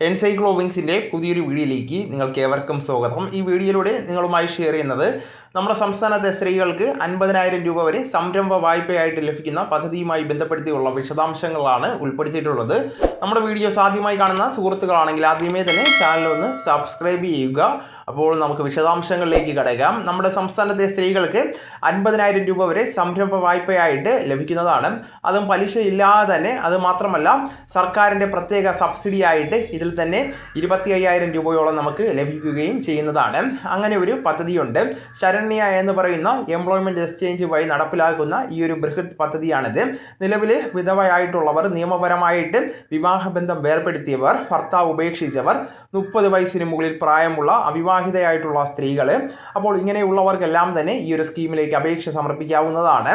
എൻസൈക്ലോവിങ്സിന്റെ പുതിയൊരു വീഡിയോയിലേക്ക് നിങ്ങൾക്ക് ഏവർക്കും സ്വാഗതം. ഈ വീഡിയോയിലൂടെ നിങ്ങളുമായി ഷെയർ ചെയ്യുന്നത് നമ്മുടെ സംസ്ഥാനത്തെ സ്ത്രീകൾക്ക് അൻപതിനായിരം രൂപ വരെ സംരംഭ വായ്പയായിട്ട് ലഭിക്കുന്ന പദ്ധതിയുമായി ബന്ധപ്പെടുത്തിയുള്ള വിശദാംശങ്ങളാണ് ഉൾപ്പെടുത്തിയിട്ടുള്ളത്. നമ്മുടെ വീഡിയോസ് ആദ്യമായി കാണുന്ന സുഹൃത്തുക്കളാണെങ്കിൽ ആദ്യമേ തന്നെ ചാനൽ ഒന്ന് സബ്സ്ക്രൈബ് ചെയ്യുക. അപ്പോൾ നമുക്ക് വിശദാംശങ്ങളിലേക്ക് കടക്കാം. നമ്മുടെ സംസ്ഥാനത്തെ സ്ത്രീകൾക്ക് അൻപതിനായിരം രൂപ വരെ സംരംഭ വായ്പയായിട്ട് ലഭിക്കുന്നതാണ്. അതും പലിശ ഇല്ലാതെ തന്നെ അത് മാത്രമല്ല സർക്കാരിന്റെ പ്രത്യേക സബ്സിഡി ആയിട്ട് ഇതിൽ തന്നെ ഇരുപത്തി അയ്യായിരം രൂപയോളം നമുക്ക് ലഭിക്കുകയും ചെയ്യുന്നതാണ്. അങ്ങനെ ഒരു പദ്ധതിയുണ്ട്. ശരണ്യ എന്ന് പറയുന്ന എംപ്ലോയ്മെന്റ് എക്സ്ചേഞ്ച് വഴി നടപ്പിലാക്കുന്ന ഈ ഒരു ബൃഹത് പദ്ധതിയാണിത്. നിലവിൽ വിധവയായിട്ടുള്ളവർ നിയമപരമായിട്ട് വിവാഹബന്ധം വേർപ്പെടുത്തിയവർ ഭർത്താവ് ഉപേക്ഷിച്ചവർ മുപ്പത് വയസ്സിന് മുകളിൽ പ്രായമുള്ള അവിവാഹിതയായിട്ടുള്ള സ്ത്രീകൾ അപ്പോൾ ഇങ്ങനെയുള്ളവർക്കെല്ലാം തന്നെ ഈ ഒരു സ്കീമിലേക്ക് അപേക്ഷ സമർപ്പിക്കാവുന്നതാണ്.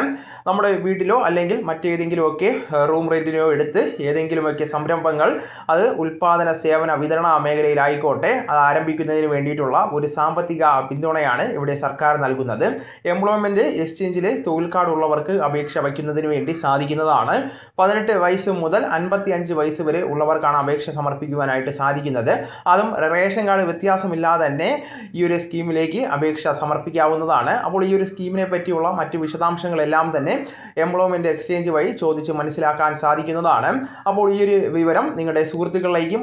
നമ്മുടെ വീട്ടിലോ അല്ലെങ്കിൽ മറ്റേതെങ്കിലുമൊക്കെ റൂം റെന്റിനോ എടുത്ത് ഏതെങ്കിലുമൊക്കെ സംരംഭങ്ങൾ അത് ഉൽപ്പാദന സേവന വിതരണ മേഖലയിലായിക്കോട്ടെ. അത് ആരംഭിക്കുന്നതിന് വേണ്ടിയിട്ടുള്ള ഒരു സാമ്പത്തിക പിന്തുണയാണ് ഇവിടെ സർക്കാർ നൽകുന്നത്. എംപ്ലോയ്മെന്റ് എക്സ്ചേഞ്ചിൽ തൊഴിൽ കാർഡ് ഉള്ളവർക്ക് അപേക്ഷ വയ്ക്കുന്നതിന് വേണ്ടി സാധിക്കുന്നതാണ്. പതിനെട്ട് വയസ്സ് മുതൽ അൻപത്തി അഞ്ച് വയസ്സ് വരെ ഉള്ളവർക്കാണ് അപേക്ഷ സമർപ്പിക്കുവാനായിട്ട് സാധിക്കുന്നത്. അതും റേഷൻ കാർഡ് വ്യത്യാസമില്ലാതെ തന്നെ ഈ ഒരു സ്കീമിലേക്ക് അപേക്ഷ സമർപ്പിക്കാവുന്നതാണ്. അപ്പോൾ ഈ ഒരു സ്കീമിനെ പറ്റിയുള്ള മറ്റ് വിശദാംശങ്ങളെല്ലാം തന്നെ എംപ്ലോയ്മെന്റ് എക്സ്ചേഞ്ച് വഴി ചോദിച്ച് മനസ്സിലാക്കാൻ സാധിക്കുന്നതാണ്. അപ്പോൾ ഈ ഒരു വിവരം നിങ്ങളുടെ സുഹൃത്തുക്കളിലേക്കും